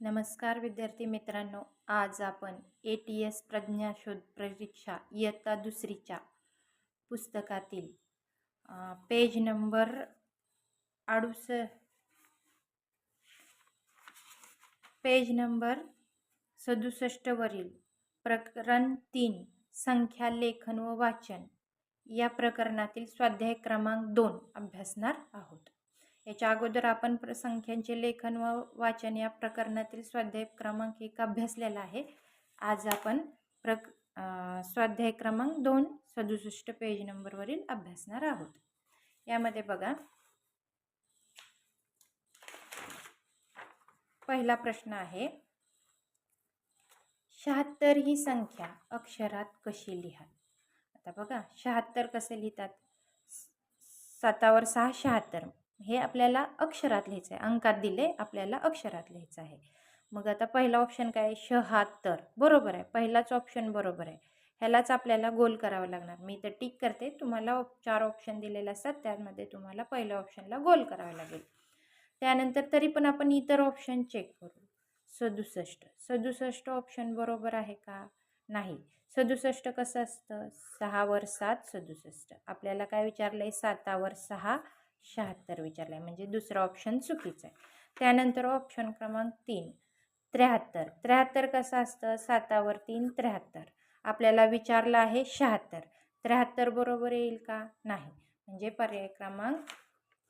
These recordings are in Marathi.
नमस्कार विद्यार्थी मित्रांनो आज आपण ए टी एस प्रज्ञाशोध परीक्षा इयत्ता दुसरीच्या पुस्तकातील पेज नंबर अडुस पेज नंबर सदुसष्टवरील प्रकरण तीन संख्या लेखन व वाचन या प्रकरणातील स्वाध्याय क्रमांक दोन अभ्यासणार आहोत. याच्या अगोदर आपण प्र संख्यांचे लेखन व वाचन या प्रकरणातील स्वाध्याय क्रमांक एक अभ्यासलेला आहे. आज आपण प्रक स्वाध्याय क्रमांक दोन सदुसष्ट पेज नंबरवरील अभ्यासणार आहोत. यामध्ये बघा. पहिला प्रश्न आहे. शहात्तर ही संख्या अक्षरात कशी लिहाल? आता बघा शहात्तर कसे लिहितात? सातावर सहा शहात्तर. हे आपल्याला अक्षरात लिहायचं आहे अंकात दिले आपल्याला अक्षरात लिहायचं आहे. मग आता पहिला ऑप्शन काय आहे? शहात्तर. बरोबर आहे. पहिलाच ऑप्शन बरोबर आहे. ह्यालाच आपल्याला गोल करावं लागणार. मी तर टिक करते. तुम्हाला चार ऑप्शन दिलेले असतात. त्यामध्ये तुम्हाला पहिल्या ऑप्शनला गोल करावं लागेल. त्यानंतर तरी पण आपण इतर ऑप्शन चेक करू. सदुसष्ट. सदुसष्ट ऑप्शन बरोबर आहे का? नाही. सदुसष्ट कसं असतं? सहावर सात सदुसष्ट. आपल्याला काय विचारलं आहे सातावर सहा. शहात्तर विचारलं आहे. म्हणजे दुसरा ऑप्शन चुकीचं आहे. त्यानंतर ऑप्शन क्रमांक तीन त्र्याहत्तर. त्र्याहत्तर कसं असतं? सातावर तीन त्र्याहत्तर. आपल्याला विचारलं आहे शहात्तर. त्र्याहत्तर बरोबर येईल का? नाही. म्हणजे पर्याय क्रमांक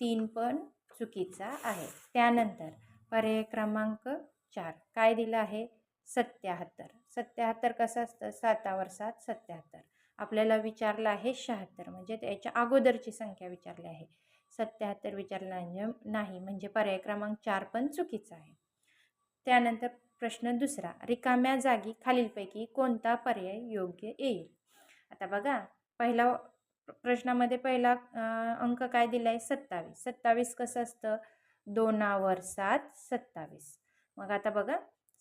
तीन पण चुकीचा आहे. त्यानंतर पर्याय क्रमांक चार. काय दिलं आहे? सत्याहत्तर. सत्याहत्तर कसं असतं? सातावर सात सत्याहत्तर. आपल्याला विचारलं आहे शहात्तर. म्हणजे त्याच्या अगोदरची संख्या विचारली आहे. सत्याहत्तर विचारलं नाही म्हणजे पर्याय क्रमांक चार पण चुकीचा आहे. त्यानंतर प्रश्न दुसरा रिकाम्या जागी खालीलपैकी कोणता पर्याय योग्य येईल? आता बघा पहिला प्रश्नामध्ये पहिला अंक काय दिला आहे सत्तावीस. सत्तावीस कसं असतं? दोनावर सात सत्तावीस. मग आता बघा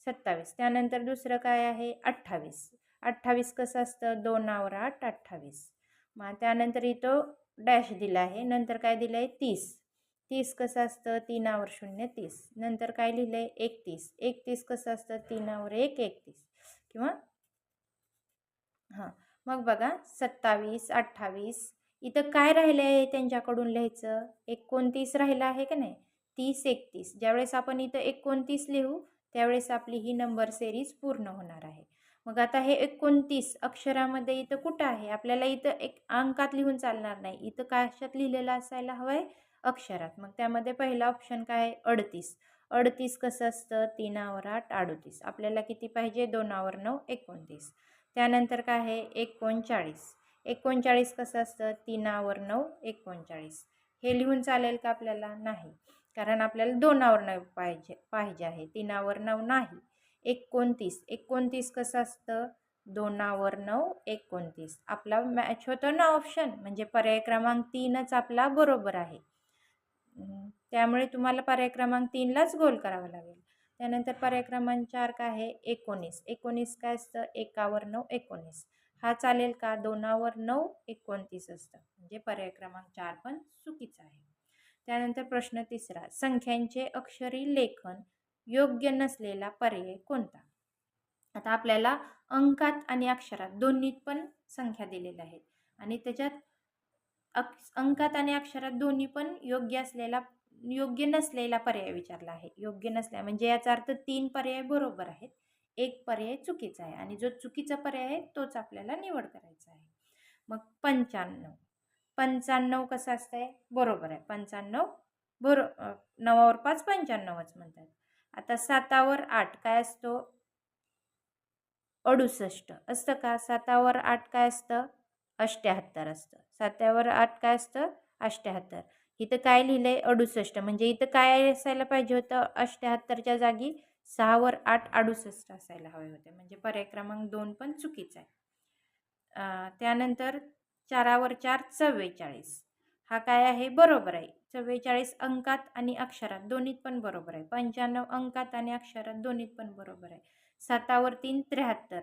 सत्तावीस. त्यानंतर दुसरं काय आहे? अठ्ठावीस. अठ्ठावीस कसं असतं? दोनावर आठ अठ्ठावीस. मग त्यानंतर इथं डॅश दिला आहे. नंतर काय दिलं आहे तीस. तीस कसं असतं? तीनावर शून्य तीस. नंतर काय लिहिलं आहे एकतीस. एकतीस कसं असतं? तीनावर एक एकतीस. किंवा हां. मग बघा सत्तावीस अठ्ठावीस इथं काय राहिलं आहे त्यांच्याकडून लिहायचं? एकोणतीस राहिलं आहे का नाही? तीस एकतीस. ज्यावेळेस आपण इथं एकोणतीस लिहू त्यावेळेस आपली ही नंबर सेरीज पूर्ण होणार आहे. मग आता हे एकोणतीस अक्षरामध्ये इथं कुठं आहे? आपल्याला इथं एक अंकात लिहून चालणार नाही. इथं काशात लिहिलेलं असायला हवं आहे अक्षरात. मग त्यामध्ये पहिला ऑप्शन काय आहे? अडतीस. अडतीस कसं असतं? तीनावर आठ अडतीस. आपल्याला किती पाहिजे? दोनावर नऊ एकोणतीस. त्यानंतर काय आहे? एकोणचाळीस. एकोणचाळीस कसं असतं? तीनावर नऊ एकोणचाळीस. हे लिहून चालेल का आपल्याला? नाही. कारण आपल्याला दोनावर नऊ पाहिजे पाहिजे आहे. तीनावर नऊ नाही. एकोणतीस. एकोणतीस कसं असतं? दोनावर नऊ एकोणतीस. आपला मॅच होतो ना ऑप्शन म्हणजे पर्याय क्रमांक तीनच आपला बरोबर आहे. त्यामुळे तुम्हाला पर्याय क्रमांक तीनलाच गोल करावा लागेल. त्यानंतर पर्याय क्रमांक चार काय आहे? एकोणीस. एकोणीस काय असतं? एकावर नऊ एकोणीस. हा चालेल का? दोनावर नऊ एकोणतीस असतं. म्हणजे पर्याय क्रमांक चार पण चुकीचा आहे. त्यानंतर प्रश्न तिसरा. संख्यांचे अक्षरी लेखन योग्य नसलेला पर्याय कोणता? आता आपल्याला अंकात आणि अक्षरात दोन्हीत पण संख्या दिलेल्या आहेत. आणि त्याच्यात अक अंकात आणि अक्षरात दोन्ही पण योग्य असलेला योग्य नसलेला पर्याय विचारला आहे. योग्य नसल्या म्हणजे याचा अर्थ तीन पर्याय बरोबर आहेत. एक पर्याय चुकीचा आहे आणि जो चुकीचा पर्याय आहे तोच आपल्याला निवड करायचा आहे. मग पंच्याण्णव. पंच्याण्णव कसं असतंय? बरोबर आहे. पंच्याण्णव बरो नवावर पाच पंच्याण्णवच म्हणतात. आता सातावर आठ काय असतो? अडुसष्ट. असतं का? सातावर आठ काय असतं? अष्ट्याहत्तर असतं. सातावर आठ काय असतं? अष्ट्याहत्तर. इथं काय लिहिलं आहे अडुसष्ट. म्हणजे इथं काय असायला पाहिजे होतं? अष्ट्याहत्तरच्या जागी सहावर आठ अडुसष्ट असायला हवे होते. म्हणजे पर्याय क्रमांक दोन पण चुकीचा आहे. त्यानंतर चारावर चार चव्वेचाळीस. हा काय आहे? बरोबर आहे. चव्वेचाळीस अंकात आणि अक्षरात दोन्हीत पण बरोबर आहे. पंच्याण्णव अंकात आणि अक्षरात दोन्हीत पण बरोबर आहे. सातावर तीन त्र्याहत्तर.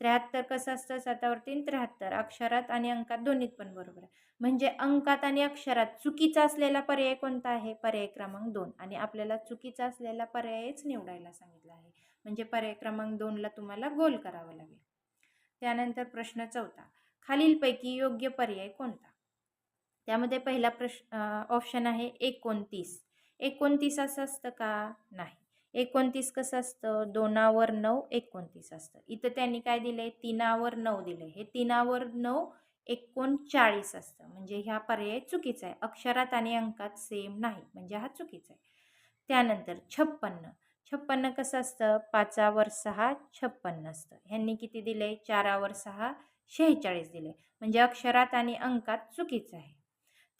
त्र्याहत्तर कसं असतं? सातावर तीन त्र्याहत्तर. अक्षरात आणि अंकात दोन्हीत पण बरोबर आहे. म्हणजे अंकात आणि अक्षरात चुकीचा असलेला पर्याय कोणता आहे? पर्याय क्रमांक दोन. आणि आपल्याला चुकीचा असलेला पर्यायच निवडायला सांगितला आहे. म्हणजे पर्याय क्रमांक दोनला तुम्हाला गोल करावं लागेल. त्यानंतर प्रश्न चौथा. खालीलपैकी योग्य पर्याय कोणता? त्यामध्ये पहिला प्रश्न ऑप्शन आहे एकोणतीस. एकोणतीस असं असतं का? नाही. एकोणतीस कसं असतं? दोनावर नऊ एकोणतीस असतं. इथं त्यांनी काय दिलं आहे तिनावर नऊ दिलं आहे हे तिनावर नऊ एकोणचाळीस असतं. म्हणजे ह्या पर्याय चुकीचा आहे. अक्षरात आणि अंकात सेम नाही. म्हणजे हा चुकीचा आहे. त्यानंतर छप्पन्न. छप्पन्न कसं असतं? पाचावर सहा छप्पन्न असतं. ह्यांनी किती दिले चारावर सहा शेहेचाळीस दिले म्हणजे अक्षरात आणि अंकात चुकीचं आहे.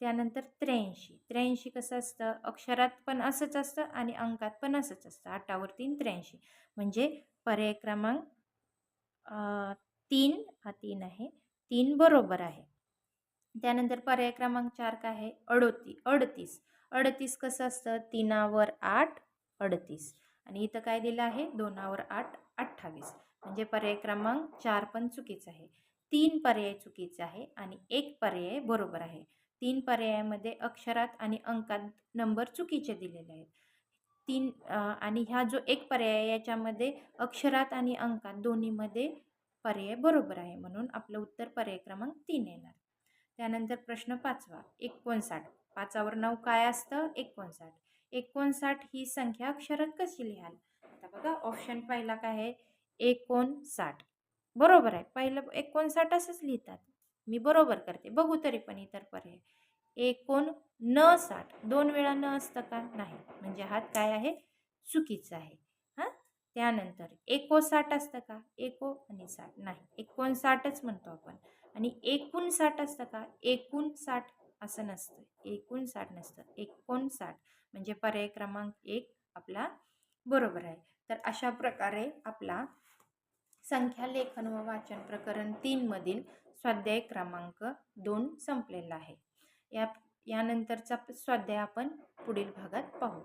त्यानंतर त्र्याऐंशी. त्र्याऐंशी कसं असतं? अक्षरात पण असंच असतं आणि अंकात पण असंच असतं. आठावर तीन त्र्याऐंशी. म्हणजे पर्याय क्रमांक तीन हा तीन आहे. तीन बरोबर आहे. त्यानंतर पर्याय क्रमांक चार काय आहे? अडोती अडतीस. अडतीस कसं असतं? तीनावर आठ अडतीस. आणि इथं काय दिलं आहे? दोनावर आठ अठ्ठावीस. म्हणजे पर्याय क्रमांक चार पण चुकीचं आहे. तीन पर्याय चुकीचा आहे आणि एक पर्याय बरोबर आहे. तीन पर्यायामध्ये अक्षरात आणि अंकात नंबर चुकीचे दिलेले आहेत. तीन आणि ह्या जो एक पर्याय याच्यामध्ये अक्षरात आणि अंकात दोन्हीमध्ये पर्याय बरोबर आहे म्हणून आपलं उत्तर पर्याय क्रमांक तीन येणार. त्यानंतर प्रश्न पाचवा एकोणसाठ. पाचावर नऊ काय असतं? एकोणसाठ. एकोणसाठ ही संख्या अक्षरात कशी लिहाल? आता बघा ऑप्शन पहिला काय आहे? एकोणसाठ. बरोबर आहे. पहिलं एकोणसाठ असंच लिहितात. मी बरोबर करते. बघू तरी पण इतर पर्याय. एकोण न साठ दोन वेळा न असतं का? नाही. म्हणजे हा काय आहे? चुकीचा आहे. हां? त्यानंतर एकोसाठ असतं का? एको आणि साठ. नाही. एकोणसाठच म्हणतो आपण. आणि एकूण साठ असतं का? एकूण साठ असं नसतं. एकूण साठ नसतं. एकोणसाठ म्हणजे पर्याय क्रमांक एक आपला बरोबर आहे. तर अशा प्रकारे आपला संख्या लेखन व वाचन प्रकरण तीनमधील स्वाध्याय क्रमांक दोन संपलेला आहे. या यानंतरचा स्वाध्याय आपण पुढील भागात पाहू.